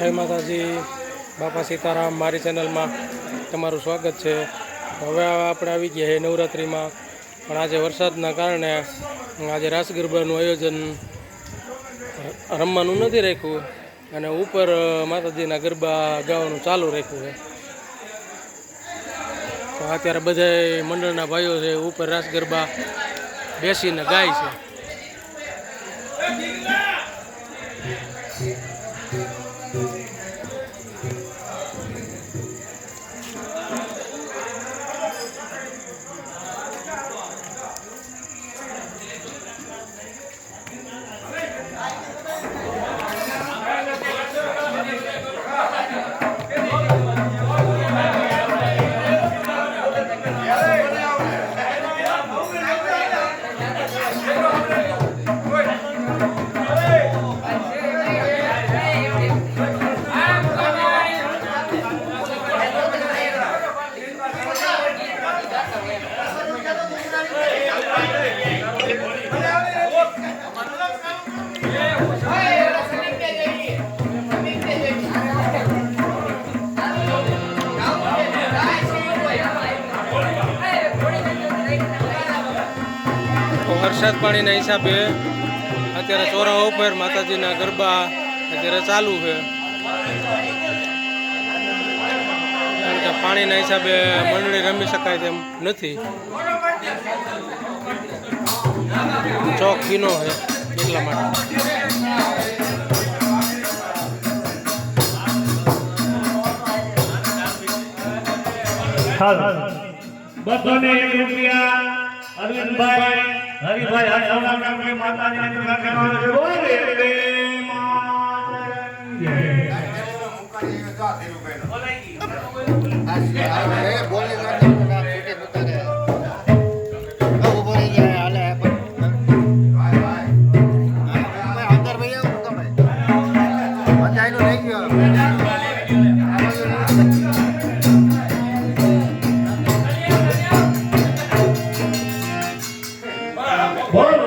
જય માતાજી. બાપા સીતારામ, મારી ચેનલમાં તમારું સ્વાગત છે. હવે આપણે આવી ગયા છે નવરાત્રિમાં. પણ આજે વરસાદના કારણે આજે રાસ ગરબાનું આયોજન રમવાનું નથી રાખ્યું અને ઉપર માતાજીના ગરબા ગાવાનું ચાલુ રાખ્યું છે. તો અત્યારે બધા મંડળના ભાઈઓ છે, ઉપર રાસ ગરબા બેસીને ગાય છે. વરસાદ પાણીના હિસાબે અત્યારે ચોરા ઉપર માતાજીના ગરબા અત્યારે ચાલુ છે. કારણ કે પાણીના હિસાબે મંડળી રમી શકાય તેમ નથી. ચોક ભીનો છે એટલા માટે. બસોને એક રૂપિયા. અરવિંદભાઈ હરિભાઈ ગામની માતાજીને છે બોલે રે માતરમ જય. বড়